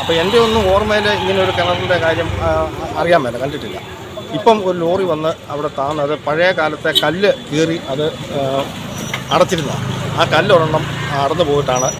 അപ്പോൾ എന്റെ ഒന്നും ഓർമ്മയിൽ ഇങ്ങനെ ഒരു കിണറിന്റെ കാര്യം അറിയാൻ മേല കണ്ടിട്ടില്ല. ഇപ്പം ഒരു ലോറി വന്ന് അവിടെ താന്നത് പഴയ കാലത്തെ കല്ല് കീറി അത് അടച്ചിരുന്ന. ആ കല്ലൊരെണ്ണം അടന്നു പോയിട്ടാണ്.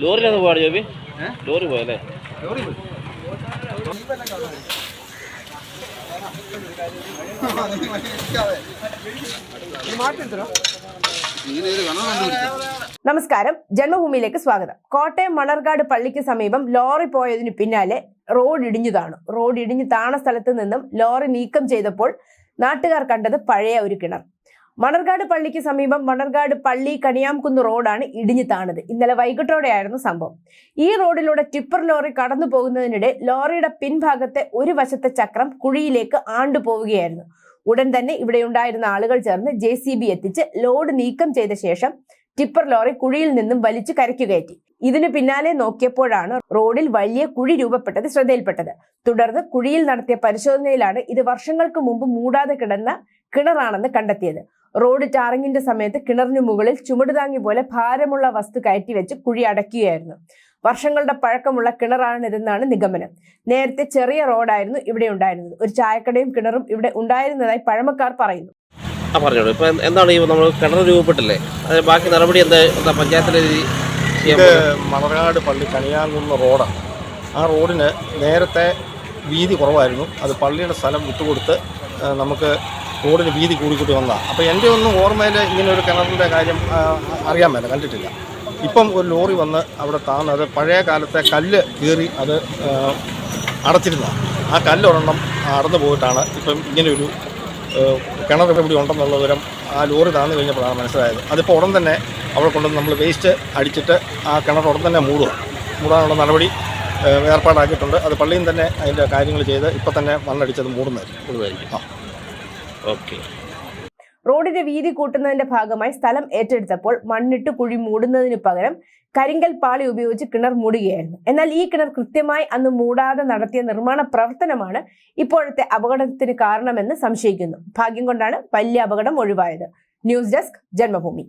ലോറിയിലൊന്ന് പോവാണ് ജോബി. ലോറി പോയല്ലേ? നമസ്കാരം. ജന്മഭൂമിയിലേക്ക് സ്വാഗതം. കോട്ടയം മണർകാട് പള്ളിക്ക് സമീപം ലോറി പോയതിനു പിന്നാലെ റോഡ് ഇടിഞ്ഞുതാണ്. റോഡ് ഇടിഞ്ഞു താണ സ്ഥലത്ത് നിന്നും ലോറി നീക്കം ചെയ്തപ്പോൾ നാട്ടുകാർ കണ്ടത് പഴയ ഒരു കിണർ. മണർകാട് പള്ളിക്ക് സമീപം മണർകാട് പള്ളി കണിയാംകുന്ന് റോഡാണ് ഇടിഞ്ഞു താണത്. ഇന്നലെ വൈകിട്ടോടെയായിരുന്നു സംഭവം. ഈ റോഡിലൂടെ ടിപ്പർ ലോറി കടന്നു പോകുന്നതിനിടെ ലോറിയുടെ പിൻഭാഗത്തെ ഒരു വശത്തെ ചക്രം കുഴിയിലേക്ക് ആണ്ടുപോവുകയായിരുന്നു. ഉടൻ തന്നെ ഇവിടെ ഉണ്ടായിരുന്ന ആളുകൾ ചേർന്ന് ജെ എത്തിച്ച് ലോഡ് നീക്കം ചെയ്ത ശേഷം ടിപ്പർ ലോറി കുഴിയിൽ നിന്നും വലിച്ചു കരയ്ക്കു കയറ്റി. ഇതിനു പിന്നാലെ നോക്കിയപ്പോഴാണ് റോഡിൽ വലിയ കുഴി രൂപപ്പെട്ടത് ശ്രദ്ധയിൽപ്പെട്ടത്. തുടർന്ന് കുഴിയിൽ നടത്തിയ പരിശോധനയിലാണ് ഇത് വർഷങ്ങൾക്ക് മുമ്പ് മൂടാതെ കിടന്ന കിണറാണെന്ന് കണ്ടെത്തിയത്. റോഡ് ടാറിങ്ങിന്റെ സമയത്ത് കിണറിനു മുകളിൽ ചുമടുതാങ്ങി പോലെ ഭാരമുള്ള വസ്തു കയറ്റിവെച്ച് കുഴി അടയ്ക്കുകയായിരുന്നു. വർഷങ്ങളുടെ പഴക്കമുള്ള കിണറാണിതെന്നാണ് നിഗമനം. നേരത്തെ ചെറിയ റോഡായിരുന്നു ഇവിടെ ഉണ്ടായിരുന്നത്. ഒരു ചായക്കടയും കിണറും ഇവിടെ ഉണ്ടായിരുന്നതായി പഴമക്കാർ പറയുന്നു. ആ പറഞ്ഞോളൂ. ഇപ്പൊ എന്താണ് ഈ നമ്മൾ കിണർ രൂപപ്പെട്ടില്ലേ? അതിന് ബാക്കി നടപടി എന്താ എന്താ പഞ്ചായത്തിലെ ഇത് മണർകാട് പള്ളി കണിയാങ്കുന്ന് റോഡാണ്. ആ റോഡിന് നേരത്തെ വീതി കുറവായിരുന്നു. അത് പള്ളിയുടെ സ്ഥലം വിട്ടുകൊടുത്ത് നമുക്ക് റോഡിന് വീതി കൂടിക്കൂട്ടി വന്നതാണ് അപ്പോൾ എന്റെ ഒന്നും ഓർമ്മയിൽ ഇങ്ങനെ ഒരു കിണറിന്റെ കാര്യം അറിയാൻ മേല. കണ്ടിട്ടില്ല. ഇപ്പം ഒരു ലോറി വന്ന് അവിടെ താന്ന് അത് പഴയ കാലത്തെ കല്ല് കീറി അത് ആ, അടച്ചിരുന്നതാണ് ആ കല്ലൊരെണ്ണം അടന്നു പോയിട്ടാണ് ഇപ്പം ഇങ്ങനെയൊരു കിണർ ഇവിടെ ഉണ്ടെന്നുള്ള വിവരം ആ ലോറി താന്നു കഴിഞ്ഞപ്പോഴാണ് മനസ്സിലായത്. അതിപ്പോൾ ഉടൻ തന്നെ അവിടെ കൊണ്ടുവന്ന് നമ്മൾ വേസ്റ്റ് അടിച്ചിട്ട് ആ കിണർ ഉടൻ തന്നെ മൂടുക. മൂടാനുള്ള നടപടി ഏർപ്പാടാക്കിയിട്ടുണ്ട്. അത് പള്ളിയും തന്നെ അതിന്റെ കാര്യങ്ങൾ ചെയ്ത് ഇപ്പം തന്നെ മണ്ണടിച്ചത് മൂടുന്നതായിരിക്കും. ആ. ഓക്കെ. റോഡിന്റെ വീതി കൂട്ടുന്നതിന്റെ ഭാഗമായി സ്ഥലം ഏറ്റെടുത്തപ്പോൾ മണ്ണിട്ട് കുഴി മൂടുന്നതിന് പകരം കരിങ്കൽ പാളി ഉപയോഗിച്ച് കിണർ മൂടുകയായിരുന്നു. എന്നാൽ ഈ കിണർ കൃത്യമായി അന്ന് മൂടാതെ നടത്തിയ നിർമ്മാണ പ്രവർത്തനമാണ് ഇപ്പോഴത്തെ അപകടത്തിന് കാരണമെന്ന് സംശയിക്കുന്നു. ഭാഗ്യം കൊണ്ടാണ് വലിയ അപകടം ഒഴിവായത്. News desk Janmabhumi.